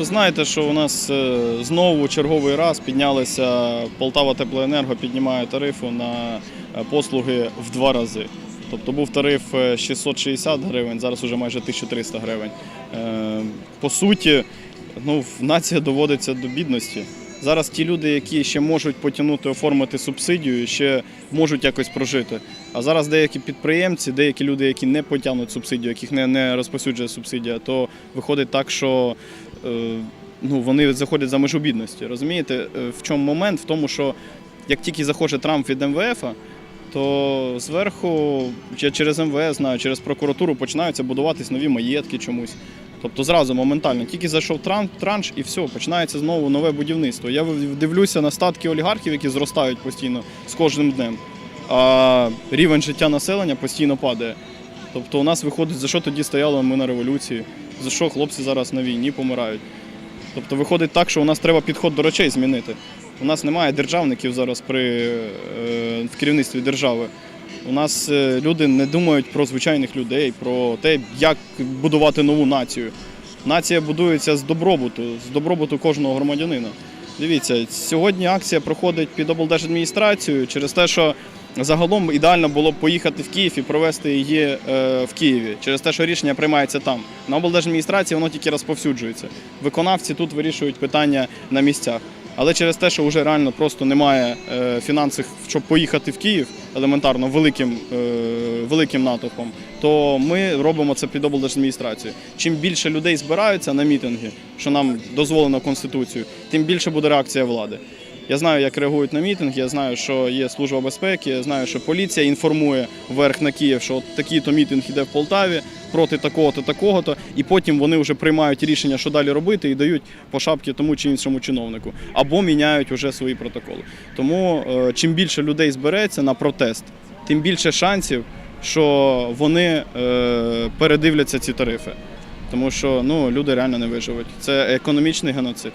Ви знаєте, що у нас е, знову черговий раз піднялися Полтава Теплоенерго піднімає тарифу на е, послуги в два рази. Тобто був тариф е, 660 гривень, зараз вже майже 1300 гривень. Е, По суті, ну, нація доводиться до бідності. Зараз ті люди, які ще можуть потягнути оформити субсидію, ще можуть якось прожити. А зараз деякі підприємці, деякі люди, які не потягнуть субсидію, яких не, не розповсюджує субсидія, то виходить так, що е, ну, вони заходять за межу бідності. Розумієте, Е, в чому момент? В тому, що як тільки заходить Трамп від МВФ, то зверху чи через МВС, знаю, через прокуратуру починаються будуватись нові маєтки чомусь. Тобто зразу моментально. Тільки зайшов транш і все, починається знову нове будівництво. Я дивлюся на статки олігархів, які зростають постійно з кожним днем. А рівень життя населення постійно падає. Тобто у нас виходить, за що тоді стояли ми на революції, за що хлопці зараз на війні помирають. Тобто виходить так, що у нас треба підход до речей змінити. У нас немає державників зараз при, е, в керівництві держави. У нас е, люди не думають про звичайних людей, про те, як будувати нову націю. Нація будується з добробуту, з добробуту кожного громадянина. Дивіться, сьогодні акція проходить під облдержадміністрацією через те, що загалом ідеально було б поїхати в Київ і провести її е, в Києві, через те, що рішення приймається там. На облдержадміністрації воно тільки розповсюджується. Виконавці тут вирішують питання на місцях. Але через те, що вже реально просто немає е, фінансів, щоб поїхати в Київ елементарно великим, е, великим натовпом, то ми робимо це під облдержадміністрацією. Чим більше людей збираються на мітинги, що нам дозволено Конституцією, тим більше буде реакція влади. Я знаю, як реагують на мітинг, я знаю, що є служба безпеки, я знаю, що поліція інформує вверх на Київ, що от такий-то мітинг іде в Полтаві проти такого-то, такого-то, і потім вони вже приймають рішення, що далі робити, і дають по шапці тому чи іншому чиновнику, або міняють вже свої протоколи. Тому е, чим більше людей збереться на протест, тим більше шансів, що вони е, передивляться ці тарифи. Тому що ну, люди реально не виживуть. Це економічний геноцид.